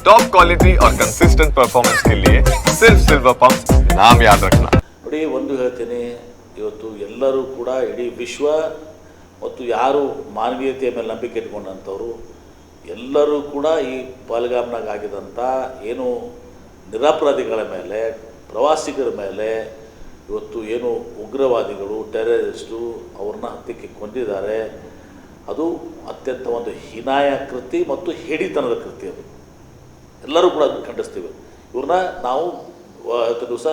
Top quality और consistent performance के लिए सिर्फ सिल्वर पंप नाम याद रखना ನೋಡಿ ಒಂದು ಹೇಳ್ತೀನಿ ಇವತ್ತು ಎಲ್ಲರೂ ಕೂಡ ಇಡೀ ವಿಶ್ವ ಮತ್ತು ಯಾರು ಮಾನವೀಯತೆಯ ಮೇಲೆ ನಂಬಿಕೆ ಇಟ್ಕೊಂಡಂಥವ್ರು ಎಲ್ಲರೂ ಕೂಡ ಈ ಪಾಲ್ಗಾಮ್ನಾಗ ಆಗಿದಂಥ ಏನು ನಿರಪರಾಧಿಗಳ ಮೇಲೆ ಪ್ರವಾಸಿಗರ ಮೇಲೆ ಇವತ್ತು ಏನು ಉಗ್ರವಾದಿಗಳು ಟೆರರಿಸ್ಟು ಅವ್ರನ್ನ ಹತ್ಯಕ್ಕೆ ಕೊಂದಿದ್ದಾರೆ ಅದು ಅತ್ಯಂತ ಒಂದು ಹೀನಾಯ ಕೃತಿ ಮತ್ತು ಹೇಡಿತನದ ಕೃತಿ ಅದು ಎಲ್ಲರೂ ಕೂಡ ಅದನ್ನು ಖಂಡಿಸ್ತೀವಿ. ಇವ್ರನ್ನ ನಾವು ಇವತ್ತು ದಿವಸ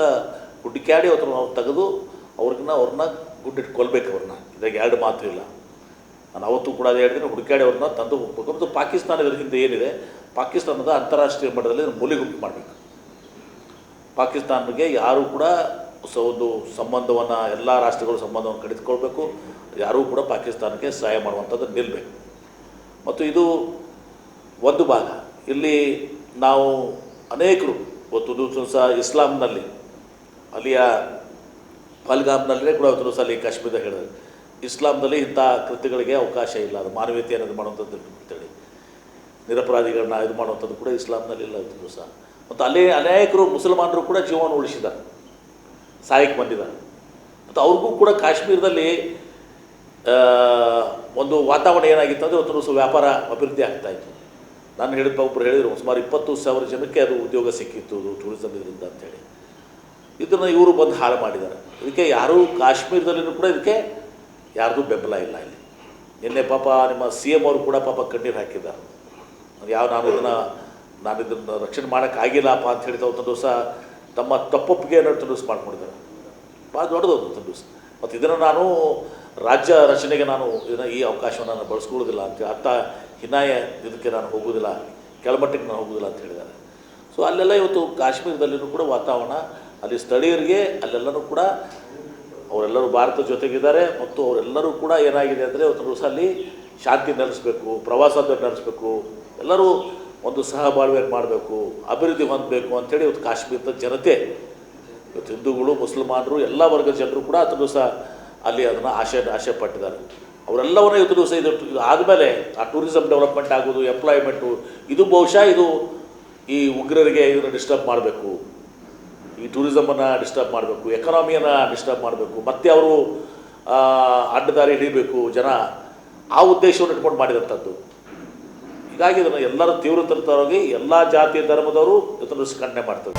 ಹುಡುಕ್ಯಾಡಿ ಅವ್ರನ್ನ ನಾವು ತೆಗೆದು ಅವ್ರಿಗಿನ್ನ ಅವ್ರನ್ನ ಗುಡ್ಡಿಟ್ಟು ಕೊಲ್ಬೇಕು ಅವ್ರನ್ನ. ಇದ್ರಾಗ ಎರಡು ಮಾತು ಇಲ್ಲ. ನಾನು ಅವತ್ತು ಕೂಡ ಅದು ಹೇಳ್ತೀನಿ ಹುಡುಕಾಡಿ ಅವ್ರನ್ನ ತಂದು ಹೋಗ್ಬೇಕು. ಮತ್ತು ಪಾಕಿಸ್ತಾನ ಇದ್ರ ಹಿಂದೆ ಏನಿದೆ, ಪಾಕಿಸ್ತಾನದ ಅಂತಾರಾಷ್ಟ್ರೀಯ ಮಟ್ಟದಲ್ಲಿ ಮೂಲೆಗುಂಪು ಮಾಡಬೇಕು. ಪಾಕಿಸ್ತಾನಕ್ಕೆ ಯಾರು ಕೂಡ ಸ, ಒಂದು ಸಂಬಂಧವನ್ನು, ಎಲ್ಲ ರಾಷ್ಟ್ರಗಳು ಸಂಬಂಧವನ್ನು ಕಡಿದುಕೊಳ್ಬೇಕು. ಯಾರೂ ಕೂಡ ಪಾಕಿಸ್ತಾನಕ್ಕೆ ಸಹಾಯ ಮಾಡುವಂಥದ್ದು ನಿಲ್ಲಬೇಕು ಮತ್ತು ಇದು ಒಂದು ಭಾಗ. ಇಲ್ಲಿ ನಾವು ಅನೇಕರು ಇವತ್ತು ದಿವಸ ಸಹ ಇಸ್ಲಾಂನಲ್ಲಿ ಅಲ್ಲಿಯ ಪಲ್ಗಾಮ್ನಲ್ಲೇ ಕೂಡ ಇವತ್ತು ದಿವಸ ಅಲ್ಲಿ ಕಾಶ್ಮೀರ ಹೇಳಿದ್ರು. ಇಸ್ಲಾಂನಲ್ಲಿ ಇಂಥ ಕೃತ್ಯಗಳಿಗೆ ಅವಕಾಶ ಇಲ್ಲ, ಅದು ಮಾನವೀಯತೆ ಇದು ಮಾಡುವಂಥದ್ದು ಅಂತೇಳಿ ನಿರಪರಾಧಿಗಳನ್ನ ಇದು ಮಾಡುವಂಥದ್ದು ಕೂಡ ಇಸ್ಲಾಂನಲ್ಲಿ ಇಲ್ಲ ಇವತ್ತು ದಿವಸ. ಮತ್ತು ಅಲ್ಲಿ ಅನೇಕರು ಮುಸಲ್ಮಾನರು ಕೂಡ ಜೀವನ ಉಳಿಸಿದ್ದಾರೆ, ಸಹಾಯಕ್ಕೆ ಬಂದಿದ್ದಾರೆ. ಮತ್ತು ಅವ್ರಿಗೂ ಕೂಡ ಕಾಶ್ಮೀರದಲ್ಲಿ ಒಂದು ವಾತಾವರಣ ಏನಾಗಿತ್ತು ಅಂದರೆ ದಿವಸ ವ್ಯಾಪಾರ ಅಭಿವೃದ್ಧಿ ಆಗ್ತಾಯಿತ್ತು ನಾನು ಹೇಳಿದ ಒಬ್ಬರು ಹೇಳಿದರು, ಸುಮಾರು ಇಪ್ಪತ್ತು ಸಾವಿರ ಜನಕ್ಕೆ ಅದು ಉದ್ಯೋಗ ಸಿಕ್ಕಿತ್ತು, ಅದು ಟೂರಿಸಮ್ ಇದರಿಂದ ಅಂತೇಳಿ. ಇದನ್ನು ಇವರು ಬಂದು ಹಾಳು ಮಾಡಿದ್ದಾರೆ. ಇದಕ್ಕೆ ಯಾರೂ ಕಾಶ್ಮೀರದಲ್ಲಿನೂ ಕೂಡ ಇದಕ್ಕೆ ಯಾರ್ದು ಬೆಂಬಲ ಇಲ್ಲ ಇಲ್ಲಿ. ನಿನ್ನೆ ಪಾಪ ನಿಮ್ಮ ಸಿ ಎಂ ಅವರು ಕೂಡ ಪಾಪ ಕಣ್ಣೀರು ಹಾಕಿದ್ದಾರೆ. ಯಾವ ನಾನು ಇದನ್ನು ನಾನು ಇದನ್ನು ರಕ್ಷಣೆ ಮಾಡೋಕ್ಕಾಗಿಲ್ಲಪ್ಪ ಅಂತ ಹೇಳಿದ ಒಂದು ದಿವಸ ತಮ್ಮ ತಪ್ಪೊಪ್ಪಿಗೆ ತಪ್ಪೊಪ್ಪಿಗೆಯನ್ನು ದಿವಸ ಮಾಡ್ಕೊಂಡಿದ್ದಾರೆ. ಭಾಳ ದೊಡ್ಡದು ಒಂದು ದಿವಸ ಮತ್ತು ಇದನ್ನು ನಾನು ರಾಜ್ಯ ರಚನೆಗೆ ನಾನು ಇದನ್ನು ಈ ಅವಕಾಶವನ್ನು ನಾನು ಬಳಸ್ಕೊಳ್ಳೋದಿಲ್ಲ ಅಂತ ಅರ್ಥ ಹಿನ್ನಾಯ ಇದಕ್ಕೆ ನಾನು ಹೋಗೋದಿಲ್ಲ ಕೆಳಮಟ್ಟಕ್ಕೆ ನಾನು ಹೋಗೋದಿಲ್ಲ ಅಂತ ಹೇಳಿದ್ದಾರೆ. ಸೊ ಅಲ್ಲೆಲ್ಲ ಇವತ್ತು ಕಾಶ್ಮೀರದಲ್ಲಿಯೂ ಕೂಡ ವಾತಾವರಣ, ಅಲ್ಲಿ ಸ್ಥಳೀಯರಿಗೆ ಅಲ್ಲೆಲ್ಲರೂ ಕೂಡ ಅವರೆಲ್ಲರೂ ಭಾರತ ಜೊತೆಗಿದ್ದಾರೆ ಮತ್ತು ಅವರೆಲ್ಲರೂ ಕೂಡ ಏನಾಗಿದೆ ಅಂದರೆ ಒಂದು ದಿವಸ ಅಲ್ಲಿ ಶಾಂತಿ ನೆಲೆಸಬೇಕು ಪ್ರವಾಸೋದ್ಯಮ ನಡೆಸಬೇಕು ಎಲ್ಲರೂ ಒಂದು ಸಹಬಾಳ್ವೆ ಮಾಡಬೇಕು, ಅಭಿವೃದ್ಧಿ ಹೊಂದಬೇಕು ಅಂಥೇಳಿ ಇವತ್ತು ಕಾಶ್ಮೀರದ ಜನತೆ, ಇವತ್ತು ಹಿಂದೂಗಳು, ಮುಸಲ್ಮಾನರು, ಎಲ್ಲ ವರ್ಗದ ಜನರು ಕೂಡ ಹತ್ತು ದಿವಸ ಅಲ್ಲಿ ಅದನ್ನು ಆಶೆ ಆಶೆ ಪಟ್ಟಿದ್ದಾರೆ ಅವರೆಲ್ಲವನ್ನ ಇವತ್ತು ದಿವಸ ಇದು ಆದಮೇಲೆ ಆ ಟೂರಿಸಮ್ ಡೆವಲಪ್ಮೆಂಟ್ ಆಗೋದು ಎಂಪ್ಲಾಯ್ಮೆಂಟು ಇದು ಬಹುಶಃ ಇದು ಈ ಉಗ್ರರಿಗೆ ಇದನ್ನು ಡಿಸ್ಟರ್ಬ್ ಮಾಡಬೇಕು. ಈ ಟೂರಿಸಮನ್ನು ಡಿಸ್ಟರ್ಬ್ ಮಾಡಬೇಕು ಎಕನಾಮಿಯನ್ನು ಡಿಸ್ಟರ್ಬ್ ಮಾಡಬೇಕು, ಮತ್ತೆ ಅವರು ಅಡ್ಡದಾರಿ ಹಿಡಿಬೇಕು, ಜನ ಆ ಉದ್ದೇಶವನ್ನು ಇಟ್ಕೊಂಡು ಮಾಡಿದಂಥದ್ದು ಹೀಗಾಗಿ ಇದನ್ನು ಎಲ್ಲರೂ ತೀವ್ರತರವಾಗಿ ಎಲ್ಲ ಜಾತಿ ಧರ್ಮದವರು ಇದನ್ನು ಖಂಡನೆ ಮಾಡ್ತಾರೆ.